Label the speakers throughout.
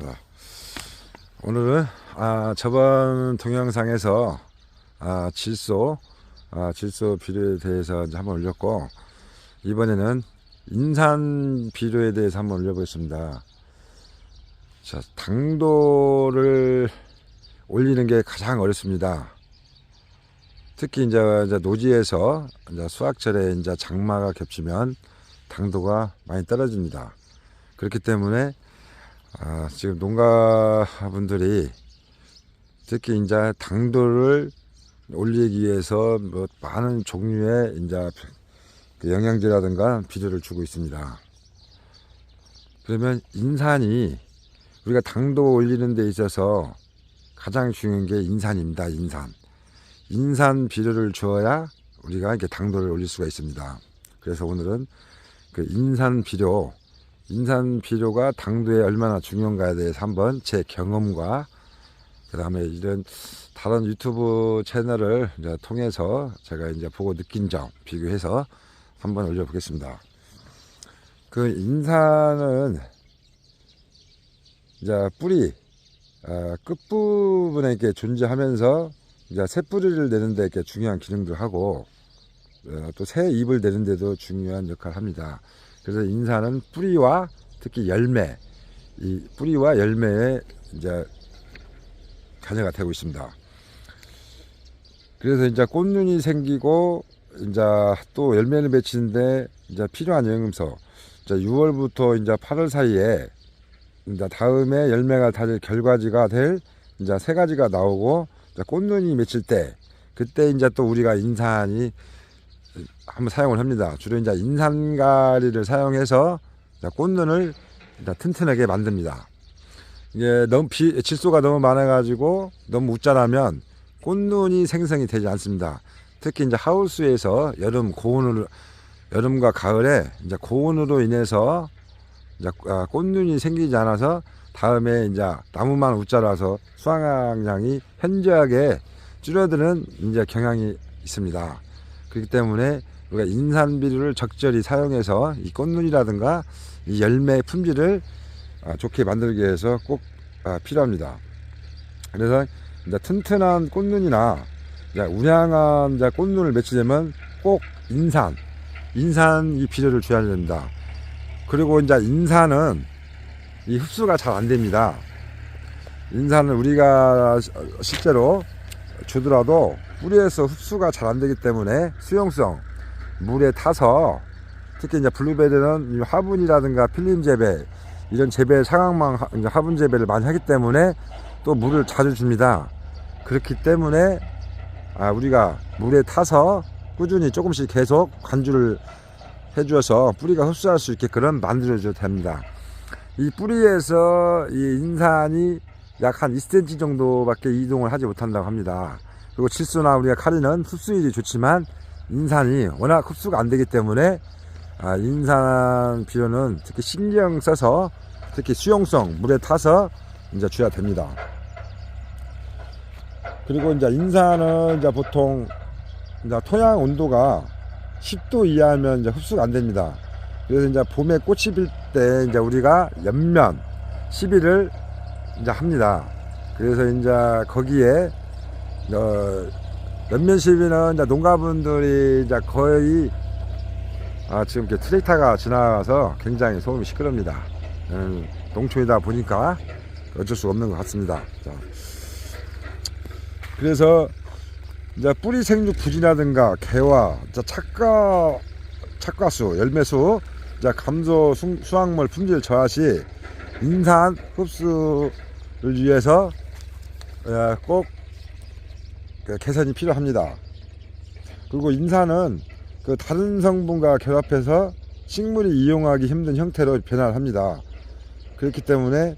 Speaker 1: 자, 오늘은 아, 저번 동영상에서 아, 질소 아, 질소 비료에 대해서 이제 한번 올렸고 이번에는 인산 비료에 대해서 한번 올려보겠습니다. 자, 당도를 올리는 게 가장 어렵습니다. 특히 이제 노지에서 이제 수확철에 이제 장마가 겹치면 당도가 많이 떨어집니다. 그렇기 때문에 아, 지금 농가분들이 특히 이제 당도를 올리기 위해서 뭐 많은 종류의 이제 그 영양제라든가 비료를 주고 있습니다. 그러면 인산이 우리가 당도 올리는 데 있어서 가장 중요한 게 인산입니다. 인산. 인산 비료를 주어야 우리가 이렇게 당도를 올릴 수가 있습니다. 그래서 오늘은 그 인산 비료, 인산 비료가 당도에 얼마나 중요한가에 대해서 한번 제 경험과 그 다음에 이런 다른 유튜브 채널을 이제 통해서 제가 이제 보고 느낀 점 비교해서 한번 올려보겠습니다. 그 인산은 이제 뿌리 어, 끝부분에 이렇게 존재하면서 이제 새 뿌리를 내는데 이렇게 중요한 기능도 하고 어, 또새 잎을 내는데도 중요한 역할을 합니다. 그래서 인산은 뿌리와 특히 열매, 이 뿌리와 열매에 이제 관여가 되고 있습니다. 그래서 이제 꽃눈이 생기고 이제 또 열매를 맺히는데 이제 필요한 영양소. 이제 6월부터 이제 8월 사이에 이제 다음에 열매가 달릴 결과지가 될 이제 세 가지가 나오고 이제 꽃눈이 맺힐 때 그때 이제 또 우리가 인산이 한번 사용을 합니다. 주로 이제 인산가리를 사용해서 꽃눈을 튼튼하게 만듭니다. 이게 너무 비, 질소가 너무 많아가지고 너무 웃자라면 꽃눈이 생성이 되지 않습니다. 특히 이제 하우스에서 여름 고온으로 여름과 가을에 이제 고온으로 인해서 이제 아, 꽃눈이 생기지 않아서 다음에 이제 나무만 웃자라서 수확량이 현저하게 줄어드는 이제 경향이 있습니다. 그렇기 때문에 우리가 인산 비료를 적절히 사용해서 이 꽃눈이라든가 이 열매 품질을 아, 좋게 만들기 위해서 꼭 아, 필요합니다. 그래서 이제 튼튼한 꽃눈이나 이제 우량한 이제 꽃눈을 맺히려면 꼭 인산, 인산 이 비료를 줘야 됩니다. 그리고 이제 인산은 이 흡수가 잘 안 됩니다. 인산은 우리가 실제로 주더라도 뿌리에서 흡수가 잘 안 되기 때문에 수용성 물에 타서 특히 이제 블루베리는 이 화분이라든가 필름 재배 이런 재배 이제 화분 재배를 많이 하기 때문에 또 물을 자주 줍니다. 그렇기 때문에 아, 우리가 물에 타서 꾸준히 조금씩 계속 관주를 해주어서 뿌리가 흡수할 수 있게끔 만들어줘도 됩니다. 이 뿌리에서 이 인산이 약 한 2cm 정도밖에 이동을 하지 못한다고 합니다. 그리고 칠수나 우리가 카리는 흡수율이 좋지만 인산이 워낙 흡수가 안 되기 때문에 아, 인산 비료는 특히 신경 써서 특히 수용성 물에 타서 이제 줘야 됩니다. 그리고 이제 인산은 이제 보통 이제 토양 온도가 10도 이하면 이제 흡수가 안 됩니다. 그래서 이제 봄에 꽃이 필 때 이제 우리가 연면 시비를 이제 합니다. 그래서 이제 거기에 어, 연면 시비는 이제 농가분들이 이제 거의 아, 지금 이렇게 트랙터가 지나가서 굉장히 소음이 시끄럽니다. 음, 농촌이다 보니까 어쩔 수 없는 것 같습니다. 자. 그래서 이제 뿌리 생육 개와 이제 착과 착과수 열매수 이제 감소 수, 수확물 품질 저하 시 인산 흡수를 위해서 예, 꼭 그 개선이 필요합니다. 그리고 인산은 그 다른 성분과 결합해서 식물이 이용하기 힘든 형태로 변화를 합니다. 그렇기 때문에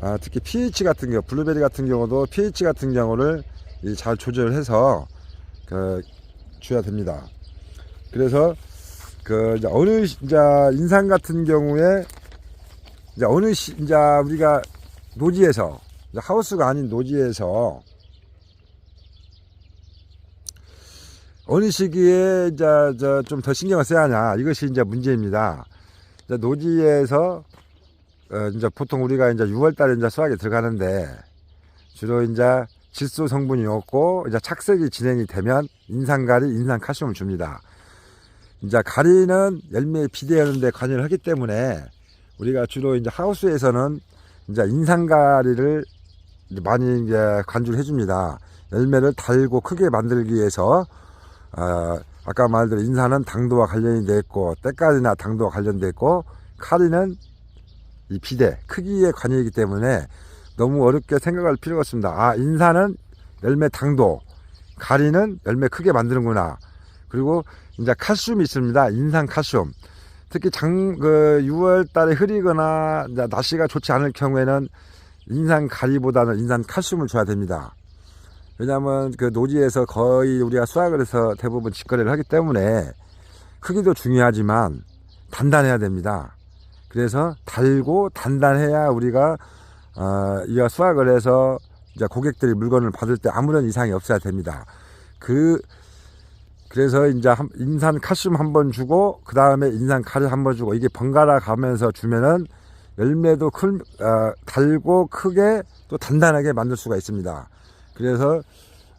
Speaker 1: 아, 특히 pH 같은 경우, 블루베리 같은 경우도 pH 같은 경우를 이잘 조절해서 그 줘야 됩니다. 그래서 그 이제 어느 시- 이제 인산 같은 경우에 이제 어느 시, 이제 우리가 노지에서 하우스가 아닌 노지에서 어느 시기에 좀 더 신경을 써야 하냐 이것이 이제 문제입니다. 이제 노지에서 어, 이제 보통 우리가 이제 6월 달에 이제 수확에 들어가는데 주로 이제 질소 성분이 없고 이제 착색이 진행이 되면 인산가리, 인산칼슘을 줍니다. 이제 가리는 열매에 비대하는데 관여를 하기 때문에 우리가 주로 이제 하우스에서는 이제 인산가리를 많이 이제 관주를 해줍니다. 열매를 달고 크게 만들기 위해서 어, 아까 말대로 인산은 당도와 관련이 돼 있고 때깔이나 당도와 관련돼 있고 카리는 이 비대 크기에 관여이기 때문에 너무 어렵게 생각할 필요가 없습니다. 아 인산은 열매 당도, 가리는 열매 크게 만드는구나. 그리고 이제 칼슘이 있습니다. 인산 칼슘. 특히 장, 그 6월 달에 흐리거나 날씨가 좋지 않을 경우에는 인산 가리보다는 인산 칼슘을 줘야 됩니다. 왜냐하면 그 노지에서 거의 우리가 수확을 해서 대부분 직거래를 하기 때문에 크기도 중요하지만 단단해야 됩니다. 그래서 달고 단단해야 우리가 어, 이가 수확을 해서 이제 고객들이 물건을 받을 때 아무런 이상이 없어야 됩니다. 그 그래서 이제 한- 인산 칼슘 한 번 주고 그 다음에 인산 가리 한번 주고 이게 번갈아 가면서 주면은 열매도 클, 어, 달고 크게 또 단단하게 만들 수가 있습니다. 그래서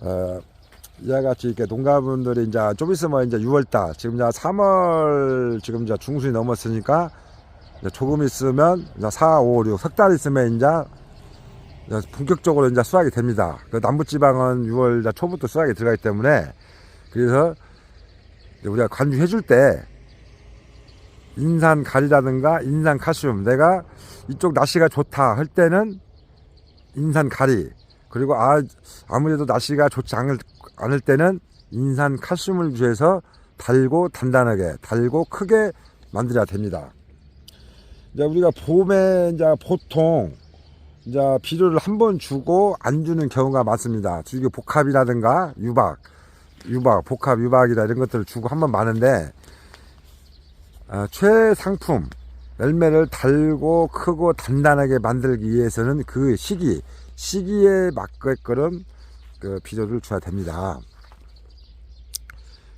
Speaker 1: 어, 이와 같이 이렇게 농가분들이 이제 좀 있으면 이제 6월달 지금 이제 3월 지금 이제 중순이 넘었으니까 이제 조금 있으면 이제 4, 5, 6, 석 달 있으면 이제 본격적으로 이제 수확이 됩니다. 그 남부지방은 6월 이제 초부터 수확이 들어가기 때문에 그래서 우리가 관주해 줄 때 인산 가리라든가 인산 칼슘 내가 이쪽 날씨가 좋다 할 때는 인산 가리 그리고 아 아무래도 날씨가 좋지 않을, 않을 때는 인산 칼슘을 주해서 달고 단단하게 달고 크게 만들어야 됩니다. 이제 우리가 봄에 이제 보통 이제 비료를 한 번 주고 안 주는 경우가 많습니다. 주기 복합이라든가 유박, 유박, 복합 유박이라 이런 것들을 주고 한 번 많은데 어, 최상품 열매를 달고 크고 단단하게 만들기 위해서는 그 시기 시기에 맞게끔 그 비료를 줘야 됩니다.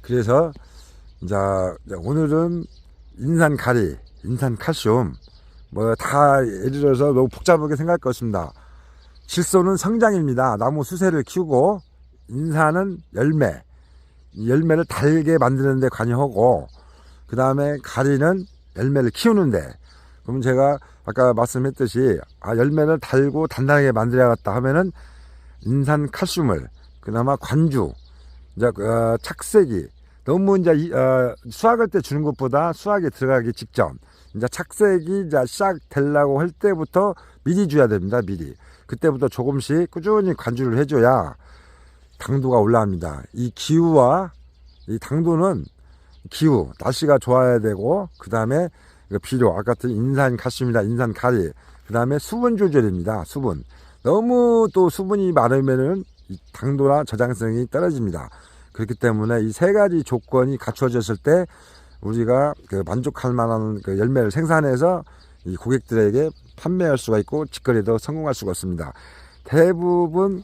Speaker 1: 그래서 이제 오늘은 인산 가리, 인산 칼슘 뭐 다 예를 들어서 너무 복잡하게 생각할 것입니다. 질소는 성장입니다. 나무 수세를 키우고 인산은 열매, 이 열매를 달게 만드는 데 관여하고 그 다음에 가리는 열매를 키우는데 그러면 제가 아까 말씀했듯이 아 열매를 달고 단단하게 만들어야겠다 하면은 인산 칼슘을 그나마 관주 이제 어, 착색이 너무 이제 이, 어, 수확할 때 주는 것보다 수확에 들어가기 직전 이제 착색이 이제 시작되려고 할 때부터 미리 줘야 됩니다 미리. 그때부터 조금씩 꾸준히 관주를 해줘야 당도가 올라갑니다. 이 기후와 이 당도는 기후 날씨가 좋아야 되고 그 다음에 비료 아까 같은 인산 칼슘이나 인산 가리. 그 다음에 수분 조절입니다. 수분. 너무 또 수분이 많으면은 이 당도나 저장성이 떨어집니다. 그렇기 때문에 이 세 가지 조건이 갖춰졌을 때 우리가 그 만족할 만한 그 열매를 생산해서 이 고객들에게 판매할 수가 있고 직거래도 성공할 수가 있습니다. 대부분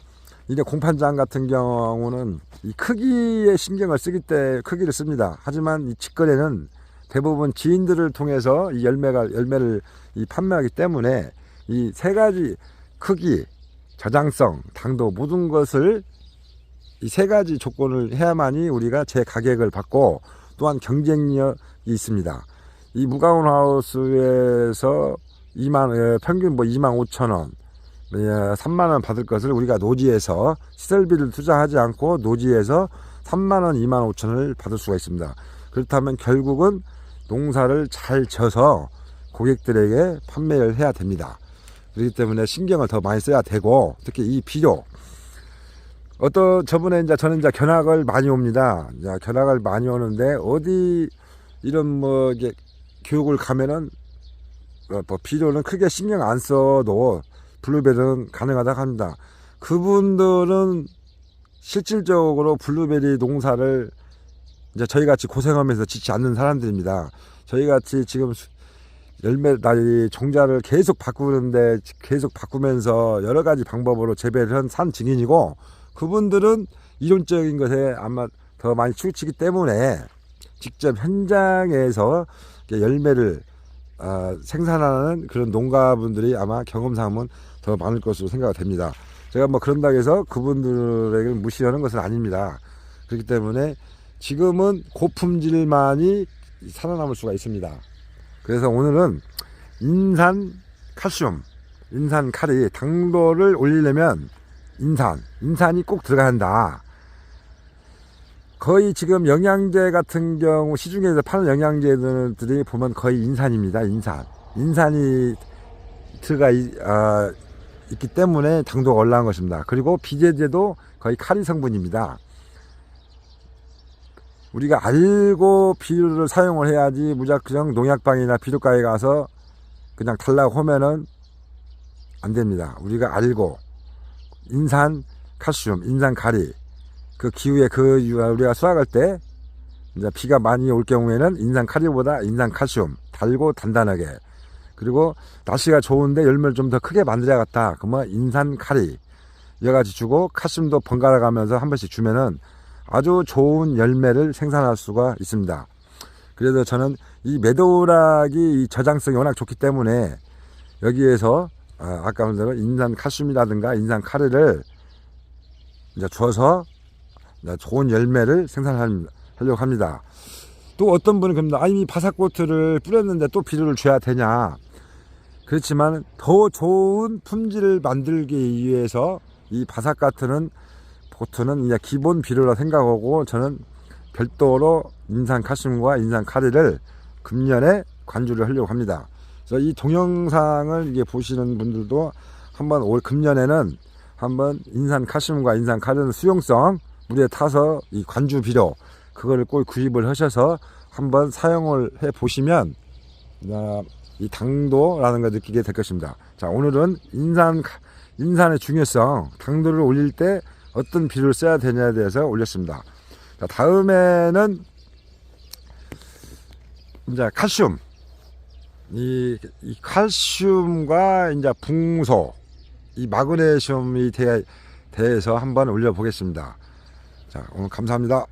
Speaker 1: 이제 공판장 같은 경우는 이 크기에 신경을 쓰기 때 크기를 씁니다. 하지만 이 직거래는 대부분 지인들을 통해서 이 열매가 열매를 이 판매하기 때문에 이 세 가지 크기, 저장성, 당도 모든 것을 이 세 가지 조건을 해야만이 우리가 제 가격을 받고 또한 경쟁력이 있습니다. 이 무가온 하우스에서 2만 에, 평균 뭐 2만 5천 원, 예, 3만 원 받을 것을 우리가 노지에서 시설비를 투자하지 않고 노지에서 3만 원, 2만 5천 원을 받을 수가 있습니다. 그렇다면 결국은 농사를 잘 져서 고객들에게 판매를 해야 됩니다. 그렇기 때문에 신경을 더 많이 써야 되고 특히 이 비료 어떤 저번에 이제 저는 이제 견학을 많이 옵니다. 이제 견학을 많이 오는데 어디 이런 뭐 이게 교육을 가면은 어, 뭐 비료는 크게 신경 안 써도 블루베리는 가능하다고 합니다. 그분들은 실질적으로 블루베리 농사를 이제 저희 같이 고생하면서 짓지 않는 사람들입니다. 저희 같이 지금 수- 열매 나이 종자를 계속 바꾸는데 계속 바꾸면서 여러 가지 방법으로 재배를 한 산 증인이고 그분들은 이론적인 것에 아마 더 많이 치우치기 때문에 직접 현장에서 열매를 아, 생산하는 그런 농가분들이 아마 경험상은 더 많을 것으로 생각됩니다. 제가 뭐 그런다고 해서 그분들에게 무시하는 것은 아닙니다. 그렇기 때문에 지금은 고품질만이 살아남을 수가 있습니다. 그래서 오늘은 인산 칼슘, 인산 칼이 당도를 올리려면 인산, 인산이 꼭 들어가야 한다. 거의 지금 영양제 같은 경우 시중에서 파는 영양제들이 보면 거의 인산입니다. 인산. 인산이 들어가 있, 아, 있기 때문에 당도가 올라간 것입니다. 그리고 비제제도 거의 카리 성분입니다. 우리가 알고 비료를 사용을 해야지 무작정 농약방이나 비료가에 가서 그냥 달라고 하면은 안 됩니다. 우리가 알고 인산 칼슘, 인산 가리 그 기후에 그 유- 우리가 수확할 때 이제 비가 많이 올 경우에는 인산 카리보다 인산 칼슘 달고 단단하게 그리고 날씨가 좋은데 열매를 좀 더 크게 만들어야겠다 그러면 인산 카리 여러 가지 주고 칼슘도 번갈아 가면서 한 번씩 주면은 아주 좋은 열매를 생산할 수가 있습니다. 그래서 저는 이 메도락이 이 저장성이 워낙 좋기 때문에 여기에서 아, 아까 말한 대로 인산 칼슘이라든가 인산 카리를 이제 줘서 좋은 열매를 생산하려고 합니다. 또 어떤 분은 그럽니다. 아, 이미 바삭고트를 뿌렸는데 또 비료를 줘야 되냐. 그렇지만 더 좋은 품질을 만들기 위해서 이 바삭가트는 보트는 이제 기본 비료라 생각하고 저는 별도로 인산 칼슘과 인산 카리를 금년에 관주를 하려고 합니다. 그래서 이 동영상을 이게 보시는 분들도 한번 올 금년에는 한번 인산 칼슘과 인산 카리는 수용성 물에 타서 이 관주 비료 그거를 꼭 구입을 하셔서 한번 사용을 해 보시면 아, 이 당도라는 걸 느끼게 될 것입니다. 자 오늘은 인산 인산의 중요성 당도를 올릴 때 어떤 비료를 써야 되냐에 대해서 올렸습니다. 자 다음에는 이제 칼슘 이, 이 칼슘과 이제 붕소 이 마그네슘이 대, 대해서 한번 올려보겠습니다. 자 오늘 감사합니다.